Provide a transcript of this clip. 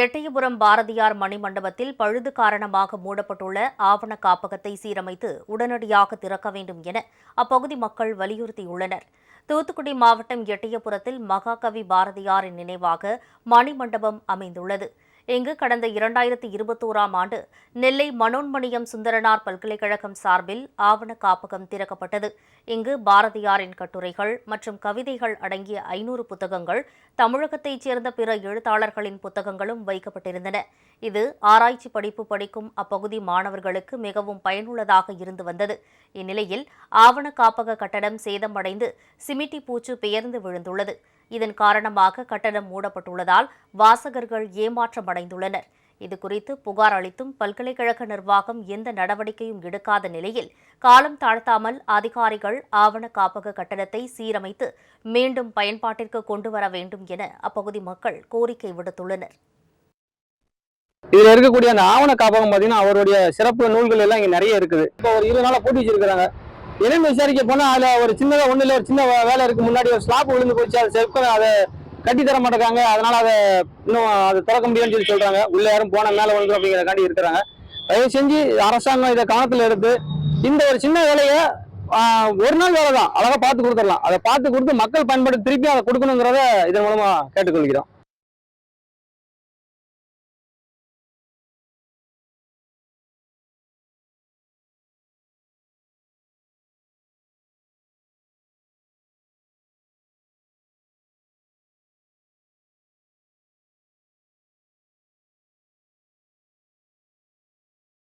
எட்டயபுரம் பாரதியார் மணிமண்டபத்தில் பழுது காரணமாக மூடப்பட்டுள்ள ஆவண காப்பகத்தை சீரமைத்து உடனடியாக திறக்க வேண்டும் என அப்பகுதி மக்கள் வலியுறுத்தியுள்ளனர். தூத்துக்குடி மாவட்டம் எட்டயபுரத்தில் மகாகவி பாரதியாரின் நினைவாக மணிமண்டபம் அமைந்துள்ளது. இங்கு கடந்த இரண்டாயிரத்தி இருபத்தோராம் ஆண்டு நெல்லை மனோன்மணியம் சுந்தரனார் பல்கலைக்கழகம் சார்பில் ஆவண காப்பகம் திறக்கப்பட்டது. இங்கு பாரதியாரின் கட்டுரைகள் மற்றும் கவிதைகள் அடங்கிய ஐநூறு புத்தகங்கள் தமிழகத்தைச் சேர்ந்த பிற எழுத்தாளர்களின் புத்தகங்களும் வைக்கப்பட்டிருந்தன. இது ஆராய்ச்சி படிப்பு படிக்கும் அப்பகுதி மாணவர்களுக்கு மிகவும் பயனுள்ளதாக இருந்து வந்தது. இந்நிலையில் ஆவண காப்பக கட்டடம் சேதமடைந்து சிமிட்டி பூச்சு பெயர்ந்து விழுந்துள்ளது. இதன் காரணமாக கட்டணம் மூடப்பட்டுள்ளதால் வாசகர்கள் ஏமாற்றமடைந்துள்ளனர் இதுகுறித்து புகார் அளித்தும் பல்கலைக்கழக நிர்வாகம் எந்த நடவடிக்கையும் எடுக்காத நிலையில் காலம் தாழ்த்தாமல் அதிகாரிகள் ஆவண காப்பக கட்டணத்தை சீரமைத்து மீண்டும் பயன்பாட்டிற்கு கொண்டு வர வேண்டும் என அப்பகுதி மக்கள் கோரிக்கை விடுத்துள்ளனர். இதுல இருக்கக்கூடிய அந்த ஆவண காப்பகம் பாத்தீங்கன்னா அவருடைய சிறப்பு நூல்கள் எல்லாம் இங்க நிறைய இருக்குது. இப்போ ஒரு இரு நாளா பூட்டி வச்சிருக்காங்க என்னன்னு விசாரிக்க போனா அதுல ஒரு சின்னதா ஒண்ணு இல்ல ஒரு சின்ன வேலை இருக்கு. முன்னாடி ஒரு ஸ்லாப் விழுந்து போச்சு. அதை செப்ப அதை கட்டி தர மாட்டேங்காங்க அதனால அதை இன்னும் அதை திறக்க முடியும்னு சொல்லி சொல்றாங்க. உள்ள யாரும் போன மேல அப்படிங்கிற அப்படிங்கிறக்காண்டி இருக்கிறாங்க. தயவு செஞ்சு அரசாங்கம் இதை கவனத்துல எடுத்து இந்த ஒரு சின்ன வேலையை ஒரு நாள் வேலை தான் அழகா பார்த்து கொடுத்துடலாம். அதை பார்த்து கொடுத்து மக்கள் பயன்பாடு திருப்பி அதை கொடுக்கணுங்கிறத இதன் மூலமா கேட்டுக்கொள்கிறோம்.